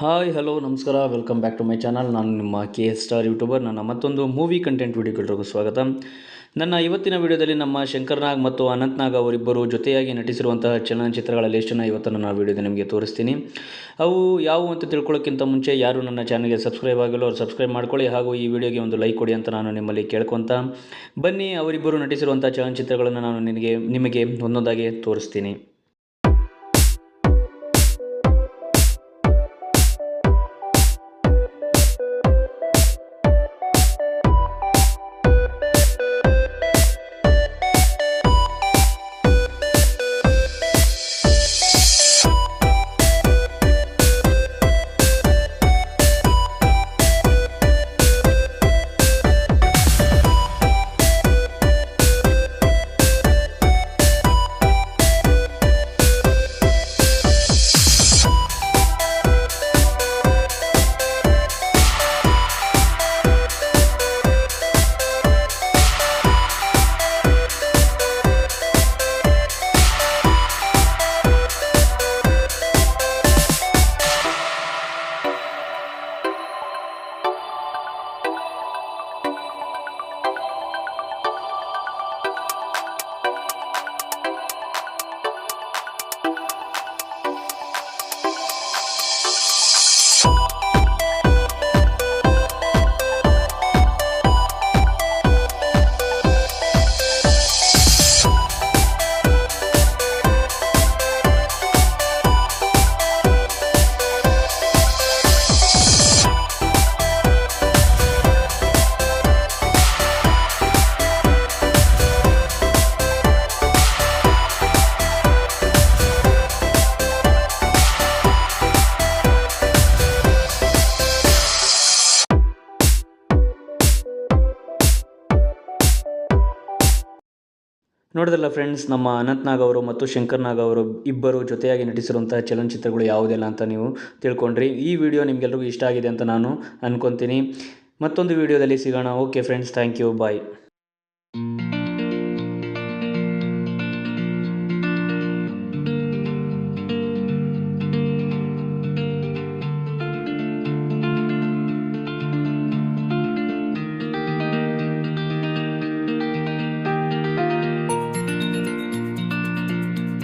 Hi hello ನಮಸ್ಕಾರ. Welcome back to my channel ನಾನು ನಿಮ್ಮ ಕೆ ಎಸ್ ಸ್ಟಾರ್ ಯೂಟ್ಯೂಬರ್ ನನ್ನ ಮತ್ತೊಂದು ಮೂವಿ ಕಂಟೆಂಟ್ ವಿಡಿಯೋಗಳಿಗೂ ಸ್ವಾಗತ. ನನ್ನ ಇವತ್ತಿನ ವಿಡಿಯೋದಲ್ಲಿ ನಮ್ಮ ಶಂಕರ್ ನಾಗ್ ಮತ್ತು ಅನಂತ್ ನಾಗ್ ಅವರಿಬ್ಬರು ಜೊತೆಯಾಗಿ ನಟಿಸಿರುವಂತಹ ಚಲನಚಿತ್ರಗಳ ಎಷ್ಟನ್ನು ಇವತ್ತು ನನ್ನ ವಿಡಿಯೋದಲ್ಲಿ ನಿಮಗೆ ತೋರಿಸ್ತೀನಿ. ಅವು ಯಾವುವು ಅಂತ ತಿಳ್ಕೊಳ್ಳೋಕ್ಕಿಂತ ಮುಂಚೆ ಯಾರು ನನ್ನ ಚಾನಲ್ಗೆ ಸಬ್ಸ್ಕ್ರೈಬ್ ಆಗಿಲ್ಲ ಅವ್ರು ಸಬ್ಸ್ಕ್ರೈಬ್ ಮಾಡ್ಕೊಳ್ಳಿ ಹಾಗೂ ಈ ವಿಡಿಯೋಗೆ ಒಂದು ಲೈಕ್ ಕೊಡಿ ಅಂತ ನಾನು ನಿಮ್ಮಲ್ಲಿ ಕೇಳ್ಕೊತ ಬನ್ನಿ. ಅವರಿಬ್ಬರು ನಟಿಸಿರುವಂಥ ಚಲನಚಿತ್ರಗಳನ್ನು ನಾನು ನಿನಗೆ, ನಿಮಗೆ ಒಂದೊಂದಾಗಿ ತೋರಿಸ್ತೀನಿ. ನೋಡಿದ್ರಲ್ಲ ಫ್ರೆಂಡ್ಸ್ ನಮ್ಮ ಅನಂತ್ನಾಗ್ ಅವರು ಮತ್ತು ಶಂಕರ್ನಾಗ್ ಅವರು ಇಬ್ಬರು ಜೊತೆಯಾಗಿ ನಟಿಸಿರುವಂಥ ಚಲನಚಿತ್ರಗಳು ಯಾವುದೆಲ್ಲ ಅಂತ ನೀವು ತಿಳ್ಕೊಂಡ್ರಿ. ಈ ವಿಡಿಯೋ ನಿಮಗೆಲ್ರಿಗೂ ಇಷ್ಟ ಆಗಿದೆ ಅಂತ ನಾನು ಅಂದ್ಕೊತೀನಿ ಮತ್ತೊಂದು ವಿಡಿಯೋದಲ್ಲಿ ಸಿಗೋಣ. Okay friends thank you bye